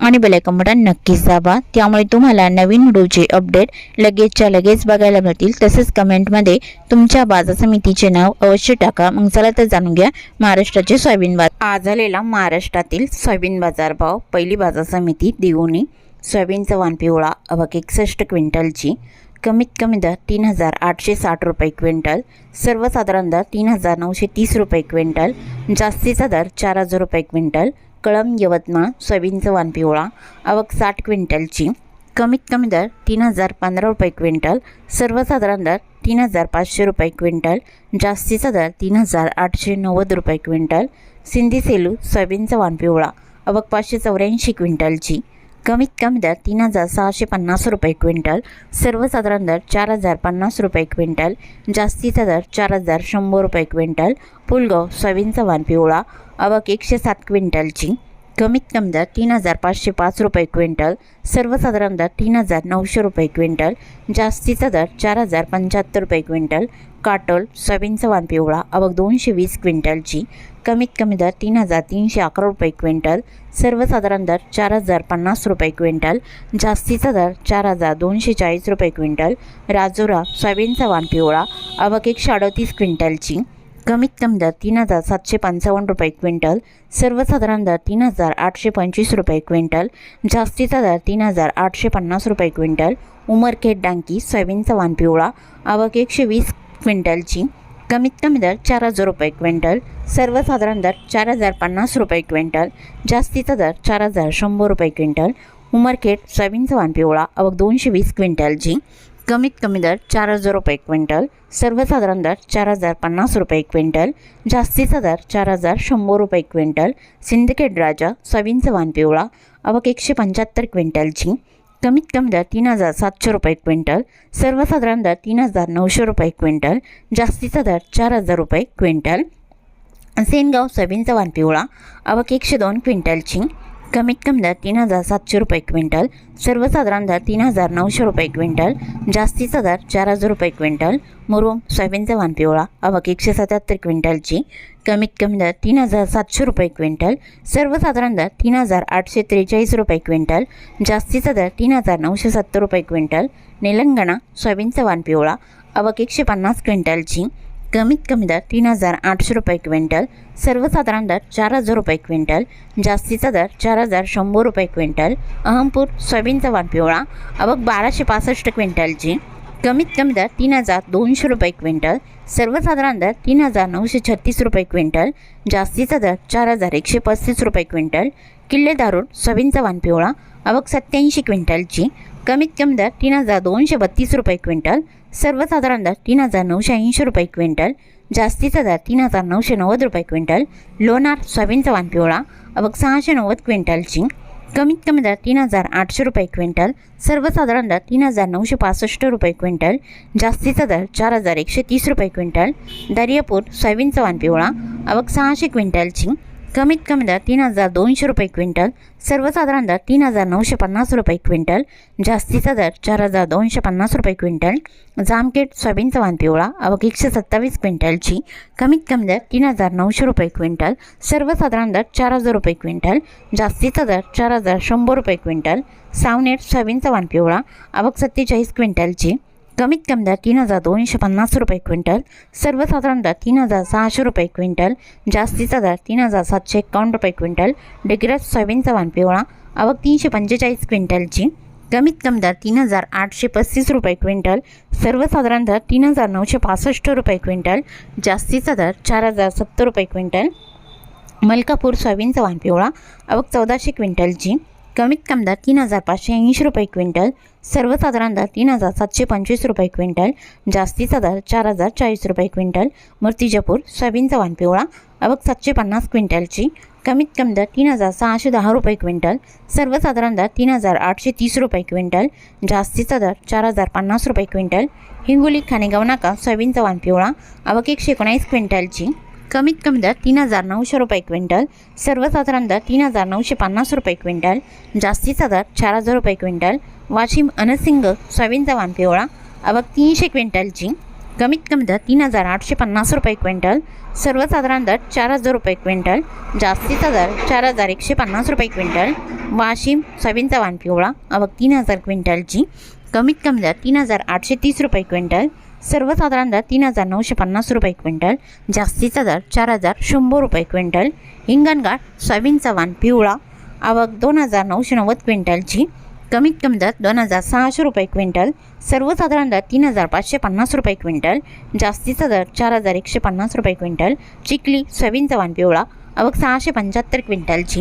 आणि bell icon button नक्कीच दाबा. त्यामुळे तुम्हाला नवीन व्हिडिओचे अपडेट लगेचच्या लगेच बघायला मिळतील. तसेच कमेंटमध्ये तुमच्या बाजार समितीचे नाव अवश्य टाका. मग चला तर जाणून घ्या महाराष्ट्राचे सोयाबीन बाजार. आज झालेला महाराष्ट्रातील सोयाबीन बाजारभाव. पहिली बाजार समिती देऊनी सोयाबीनचा वाण पिवळा. अवक एकसष्ट क्विंटलची. कमीत कमी दर तीन हजार आठशे साठ रुपये क्विंटल. सर्वसाधारण दर तीन हजार नऊशे तीस रुपये क्विंटल. जास्तीचा दर चार हजार रुपये क्विंटल. कळम यवतमाळ सोयाबीनचं वाण पिवळा आवक साठ क्विंटलची. कमीत कमी दर तीन हजार पंधरा रुपये क्विंटल सर्वसाधारण दर तीन हजार पाचशे रुपये क्विंटल जास्तीचा दर तीन हजार आठशे नव्वद रुपये क्विंटल. सिंधी सेलू सोयाबीनचा वाण पिवळा आवक पाचशे चौऱ्याऐंशी क्विंटलची. कमीत कमी दर तीन हजार सहाशे पन्नास रुपये क्विंटल सर्वसाधारण दर चार हजार पन्नास रुपये क्विंटल जास्तीचा दर चार हजार शंभर रुपये क्विंटल पुलगाव सोयाबीनचा वाण पिवळा अवक एकशे सात क्विंटलची. कमीत कमी दर तीन हजार पाचशे पाच रुपये क्विंटल सर्वसाधारण दर तीन हजार नऊशे रुपये क्विंटल जास्तीचा दर चार हजार पंच्याहत्तर रुपये क्विंटल काटोल सोयाबीनचा वाण पिवळा आवक दोनशे वीस क्विंटलची कमीत कमी दर तीन हजार तीनशे अकरा रुपये क्विंटल सर्वसाधारण दर चार हजार पन्नास रुपये क्विंटल जास्तीचा दर चार हजार दोनशे चाळीस रुपये क्विंटल राजोरा सोयाबीनचा वाण पिवळा आवक एकशे अडतीस क्विंटलची कमीत कमी दर तीन हजार सातशे पंचावन्न रुपये क्विंटल सर्वसाधारण दर तीन हजार आठशे पंचवीस रुपये क्विंटल जास्तीचा दर तीन हजार आठशे पन्नास रुपये क्विंटल उमरखेड डांकी सोयाबीनचा वाण पिवळा आवक एकशे वीस क्विंटलची कमीत कमी दर चार हजार रुपये क्विंटल सर्वसाधारण दर चार हजार पन्नास रुपये क्विंटल जास्तीचा दर चार हजार शंभर रुपये क्विंटल उमरखेड सोयाबीनचा वाण पिवळा आवक दोनशे वीस क्विंटलची कमीत कमी दर चार हजार रुपये क्विंटल सर्वसाधारण दर चार हजार पन्नास रुपये क्विंटल जास्तीचा दर चार हजार शंभर रुपये क्विंटल सिंदखेड राजा सोयाबीनचा वाण पिवळा अवक एकशे पंच्याहत्तर क्विंटलची कमीत कमी दर तीन हजार सातशे रुपये क्विंटल सर्वसाधारण दर तीन हजार नऊशे रुपये क्विंटल जास्तीचा दर चार हजार रुपये क्विंटल. सेनगाव सोयाबीनचा वाण पिवळा अवक एकशे दोन क्विंटलची कमीत कमी दर तीन हजार सातशे रुपये क्विंटल सर्वसाधारण दर तीन हजार नऊशे रुपये क्विंटल जास्तीचा दर चार हजार रुपये क्विंटल मुरुम सोयाबीनचा वाण पिवळा अवक एकशे सत्याहत्तर क्विंटलची कमीत कमी दर तीन हजार सातशे रुपये क्विंटल सर्वसाधारण दर तीन हजार आठशे त्रेचाळीस रुपये क्विंटल जास्तीचा दर तीन हजार नऊशे सत्तर रुपये क्विंटल निलंगणा सोयाबीनचा वाण पिवळा अवक एकशे पन्नास क्विंटलची कमीत कमी दर तीन हजार आठशे रुपये क्विंटल सर्वसाधारण दर चार हजार रुपये क्विंटल जास्तीचा दर चार हजार शंभर रुपये क्विंटल अहमपूर सोयाबीनचा वाण पिवळा अबक बाराशे पासष्ट क्विंटलची. कमीत कमी दर तीन हजार दोनशे रुपये क्विंटल सर्वसाधारण दर तीन हजार नऊशे छत्तीस रुपये क्विंटल जास्तीचा दर चार हजार एकशे पस्तीस रुपये क्विंटल किल्ले दारुड सोयाबीनचा वाण पिवळा अबक सत्याऐंशी क्विंटलची. कमीत कमी दर तीन हजार दोनशे बत्तीस रुपये क्विंटल सर्वसाधारण दर तीन हजार नऊशे ऐंशी रुपये क्विंटल जास्तीचा दर तीन हजार नऊशे नव्वद रुपये क्विंटल लोणार सोयाबीनचा वाण पिवळा अवघ सहाशे नव्वद क्विंटल चिंग कमीत कमी दर तीन हजार आठशे रुपये क्विंटल सर्वसाधारण दर तीन हजार नऊशे पासष्ट रुपये क्विंटल जास्तीचा दर चार हजार एकशे तीस रुपये क्विंटल दर्यापूर सोयाबीनचा वाण पिवळा अवघ सहाशे क्विंटल चिंग कमीत कमी दर तीन हजार दोनशे रुपये क्विंटल सर्वसाधारण दर तीन हजार नऊशे पन्नास रुपये क्विंटल जास्तीचा दर चार हजार दोनशे पन्नास रुपये क्विंटल जामकेट सोयाबीनचा वाण पिवळा अवघ एकशे सत्तावीस क्विंटलची कमीत कमी दर तीन हजार नऊशे रुपये क्विंटल सर्वसाधारण दर चार हजार रुपये क्विंटल जास्तीचा दर चार हजार शंभर रुपये क्विंटल सावनेट सोयाबीनचा वाण पिवळा अवघ सत्तेचाळीस क्विंटलची कमीत कमी दर तीन हजार दोनशे पन्नास रुपये क्विंटल सर्वसाधारण दर तीन हजार सहाशे रुपये क्विंटल जास्तीचा दर तीन हजार सातशे एकावन्न रुपये क्विंटल डिग्रज सोयाबीनचा वाण पिवळा आवक तीनशे पंचेचाळीस क्विंटलची. कमीत कमी दर तीन हजार आठशे पस्तीस रुपये क्विंटल सर्वसाधारण दर तीन हजार नऊशे पासष्ट रुपये क्विंटल जास्तीचा दर चार हजार सत्तर रुपये क्विंटल. मलकापूर सोयाबीनचा वाण पिवळा आवक चौदाशे क्विंटलची. कमीत कमी दर तीन हजार पाचशे ऐंशी रुपये क्विंटल सर्वसाधारण दर तीन हजार सातशे पंचवीस रुपये क्विंटल जास्तीचा दर चार हजार चाळीस रुपये क्विंटल मूर्तिजापूर सोयाबीनचा वाण पिवळा आवक सातशे पन्नास क्विंटलची कमीत कमी दर तीन हजार सहाशे दहा रुपये क्विंटल सर्वसाधारण दर तीन हजार आठशे तीस रुपये क्विंटल जास्तीचा दर चार हजार पन्नास रुपये क्विंटल हिंगोली खानेगाव नाका सोयाबीनचा वाण पिवळा आवक एकशे एकोणावीस क्विंटलची. कमीत कमी दर तीन हजार नऊशे रुपये क्विंटल सर्वसाधारण दर तीन हजार नऊशे पन्नास रुपये क्विंटल जास्तीचा दर चार हजार रुपये क्विंटल वाशिम अनसिंग सोयाबीनचा वाण पिवळा आवक तीनशे क्विंटलची कमीत कमी दर तीन हजार आठशे पन्नास रुपये क्विंटल सर्वसाधारण दर चार हजार रुपये क्विंटल जास्तीचा दर चार हजार एकशे पन्नास रुपये क्विंटल वाशिम सोयाबीनचा वाण पिवळा आवक तीन हजार क्विंटलची कमीत कमी दर तीन हजार आठशे तीस रुपये क्विंटल सर्वसाधारण दर तीन हजार नऊशे पन्नास रुपये क्विंटल जास्तीचा दर चार हजार शंभर रुपये क्विंटल. हिंगणघाट सोयाबीनचा वाण पिवळा आवक दोन हजार नऊशे नव्वद क्विंटलची कमीत कमी दर दोन हजार सहाशे रुपये क्विंटल. सर्वसाधारण दर तीन हजार पाचशे पन्नास रुपये क्विंटल जास्तीचा दर चार हजार एकशे पन्नास रुपये क्विंटल. चिखली सोयाबीनचा वाण पिवळा आवक सहाशे पंच्याहत्तर क्विंटलची.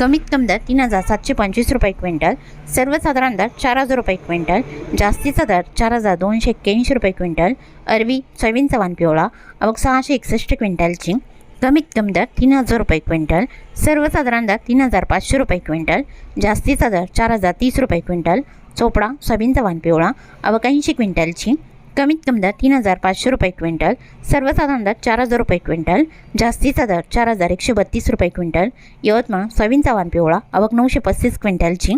कमीत कमी दर तीन हजार सातशे पंचवीस रुपये क्विंटल. सर्वसाधारण दर चार हजार रुपये क्विंटल. जास्तीचा दर चार हजार दोनशे एक्क्याऐंशी रुपये क्विंटल. अरवी सोयाबीनचा वाण पिवळा. आवक सहाशे एकसष्ट क्विंटलची. कमीत कमी दर तीन हजार रुपये क्विंटल. सर्वसाधारण दर तीन हजार पाचशे रुपये क्विंटल. जास्तीचा दर चार हजार तीस रुपये क्विंटल. चोपडा सोयाबीन वाण पिवळा. आवक ऐंशी क्विंटलची. कमीत कमी दर तीन हजार पाचशे रुपये क्विंटल सर्वसाधारण दर चार हजार रुपये क्विंटल जास्तीचा दर चार हजार एकशे बत्तीस रुपये क्विंटल यवतमाळ सोयाबीन वाण पिवळा आवक नऊशे पस्तीस क्विंटलची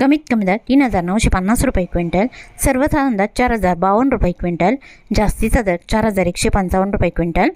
कमीत कमी दर तीन हजार नऊशे पन्नास रुपये क्विंटल सर्वसाधारण दर चार हजार बावन्न रुपये क्विंटल जास्तीचा दर चार हजार एकशे पंचावन्न रुपये क्विंटल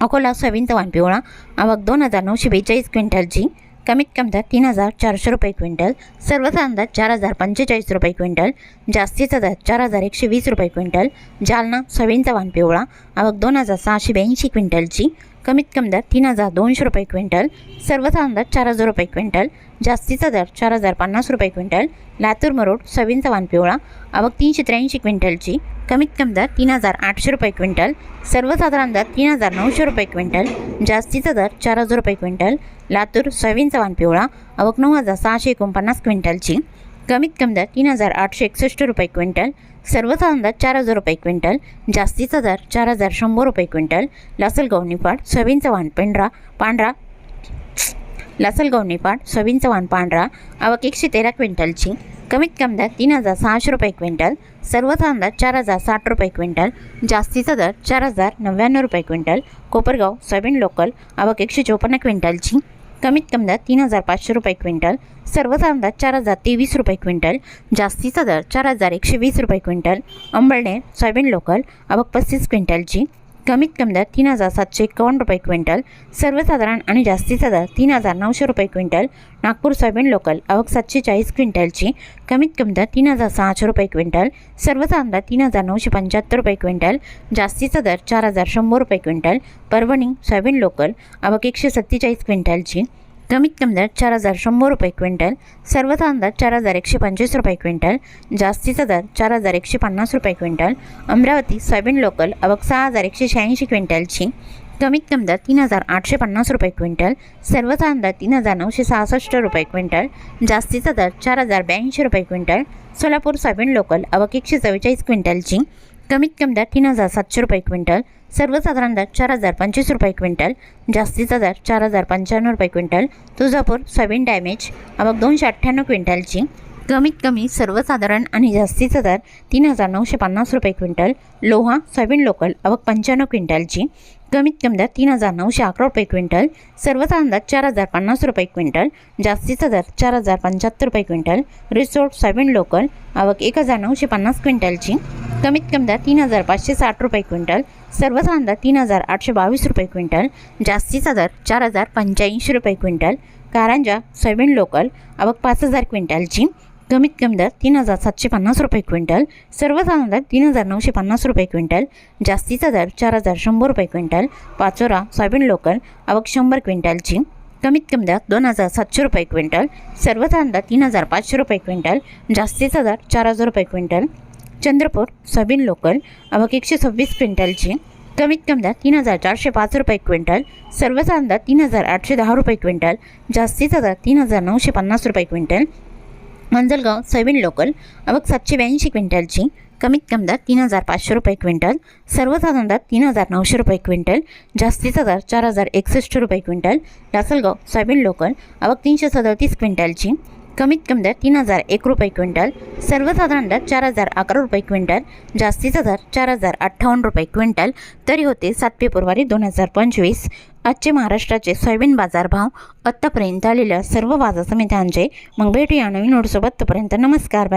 अकोला सोयाबीन वाण पिवळा आवक दोन हजार नऊशे बेचाळीस क्विंटलची कमीत कमी दर तीन हजार चारशे रुपये क्विंटल सर्वसाधारण दर चार हजार पंचेचाळीस रुपये क्विंटल जास्तीचा दर चार हजार एकशे वीस रुपये क्विंटल जालना सोयाबीनचा वाण पिवळा आवक दोन हजार सहाशे ब्याऐंशी क्विंटलची कमीत कमी दर तीन हजार दोनशे रुपये क्विंटल सर्वसाधारण दर चार हजार रुपये क्विंटल जास्तीचा दर चार हजार पन्नास रुपये क्विंटल लातूर मरोड सोयाबीनचा वाण पिवळा आवक तीनशे त्र्याऐंशी क्विंटलची कमीत कमी दर तीन हजार आठशे रुपये क्विंटल सर्वसाधारण दर तीन हजार नऊशे रुपये क्विंटल जास्तीचा दर चार हजार रुपये क्विंटल लातूर सोयाबीनचा वाण पिवळा अवक नऊ हजार सहाशे एकोणपन्नास क्विंटलची. कमीत कमी दर तीन हजार आठशे एकसष्ट रुपये क्विंटल सर्वसाधारण दर चार हजार रुपये क्विंटल जास्तीचा दर चार हजार शंभर रुपये क्विंटल लासलगाव निफाड सोयाबीनचा वाण पेंढरा पांढरा लासलगाव निफाड सोयाबीनचा वाण पांढरा आवक एकशे तेरा क्विंटलची. कमीत कमी दर तीन हजार सहाशे रुपये क्विंटल सर्वसाधारण दर चार हजार साठ रुपये क्विंटल जास्तीचा दर चार हजार नव्याण्णव रुपये क्विंटल कोपरगाव सोयाबीन लोकल आवक एकशे चोपन्न क्विंटलची. कमीत कमी दर तीन हजार पाचशे रुपये क्विंटल सर्वसाधारण दर चार हजार तेवीस रुपये क्विंटल जास्तीचा दर चार हजार एकशे वीस रुपये क्विंटल अंबळनेर सोयाबीन लोकल आवक पस्तीस क्विंटलची. कमीत कमी दर तीन हजार सातशे एकावन्न रुपये क्विंटल सर्वसाधारण आणि जास्तीचा दर तीन हजार नऊशे रुपये क्विंटल नागपूर सोयाबीन लोकल आवक सातशे चाळीस क्विंटलची कमीत कमी दर तीन हजार सहाशे रुपये क्विंटल सर्वसाधारण दर तीन हजार नऊशे पंच्याहत्तर रुपये क्विंटल जास्तीचा दर चार हजार शंभर रुपये क्विंटल परभणी सोयाबीन लोकल आवक एकशे सत्तेचाळीस क्विंटलची कमीत कमी दर चार हजार शंभर रुपये क्विंटल सर्वसाधारण दर चार हजार एकशे पंचवीस रुपये क्विंटल जास्तीचा दर चार हजार एकशे पन्नास रुपये क्विंटल अमरावती सोयाबीन लोकल अवक सहा हजार एकशे शहाऐंशी क्विंटलची कमीत कमी दर तीन हजार आठशे पन्नास रुपये क्विंटल सर्वसाधारण दर तीन हजार नऊशे सहासष्ट रुपये क्विंटल जास्तीचा दर चार हजार ब्याऐंशी रुपये क्विंटल सोलापूर सोयाबीन लोकल अवक एकशे चव्वेचाळीस क्विंटलची कमीत कमी दर तीन हजार सातशे रुपये क्विंटल सर्वसाधारण दर चार हजार पंचवीस रुपये क्विंटल जास्तीचा दर चार हजार पंच्याण्णव रुपये क्विंटल तुळजापूर सोयाबीन डॅमेज आवक दोनशे अठ्ठ्याण्णव क्विंटलची कमीत कमी सर्वसाधारण आणि जास्तीचा दर तीन हजार नऊशे पन्नास रुपये क्विंटल लोहा सोयाबीन लोकल आवक पंच्याण्णव क्विंटलची कमीत कमी दर तीन हजार नऊशे अकरा रुपये क्विंटल सर्वसाधारण दर चार हजार पन्नास रुपये क्विंटल जास्तीचा दर चार हजार पंच्याहत्तर रुपये क्विंटल रिसोर्ट सोयाबीन लोकल आवक एक हजार नऊशे पन्नास क्विंटलची कमीत कमी तीन हजार पाचशे साठ रुपये क्विंटल सर्वसाधारण दर तीन हजार आठशे बावीस रुपये क्विंटल जास्तीचा दर चार हजार पंच्याऐंशी रुपये क्विंटल कारंजा सोयाबीन लोकल आवक पाच हजार क्विंटलची कमीत कमी दर तीन हजार सातशे पन्नास रुपये क्विंटल सर्वसाधारण दर तीन हजार नऊशे पन्नास रुपये क्विंटल जास्तीचा दर चार हजार शंभर रुपये क्विंटल पाचोरा सोयाबीन लोकल आवक शंभर क्विंटलची कमीत कमी दर दोन हजार सातशे रुपये क्विंटल सर्वसाधारण दर तीन हजार पाचशे रुपये क्विंटल जास्तीचा दर चार हजार रुपये क्विंटल चंद्रपूर सोयाबीन लोकल आवक एकशे सव्वीस क्विंटलची कमीत कमी दर तीन हजार चारशे पाच रुपये क्विंटल सर्वसाधारण दर तीन हजार आठशे दहा रुपये क्विंटल जास्तीचा दर तीन हजार नऊशे पन्नास रुपये क्विंटल. मंजलगाव सोयाबीन लोकल आवक सातशे ब्याऐंशी क्विंटलची कमीत कमी दर तीन हजार पाचशे रुपये क्विंटल सर्वसाधारण दर तीन हजार नऊशे रुपये क्विंटल जास्तीचा दर चार हजार एकसष्ट रुपये क्विंटल. लासलगाव सोयाबीन लोकल आवक तीनशे सदतीस क्विंटलची कमीत कमी दर तीन हजार एक रुपये क्विंटल सर्वसाधारण दर चार हजार अकरा रुपये क्विंटल जास्तीचा दर चार हजार अठ्ठावन्न रुपये क्विंटल तरी होते सात फेब्रुवारी दोन हजार पंचवीस. आजचे महाराष्ट्राचे सोयाबीन बाजार भाव आत्तापर्यंत आलेल्या सर्व बाजार समित्यांचे मग भेटूया नवीन नोटसोबत तोपर्यंत नमस्कार बाय.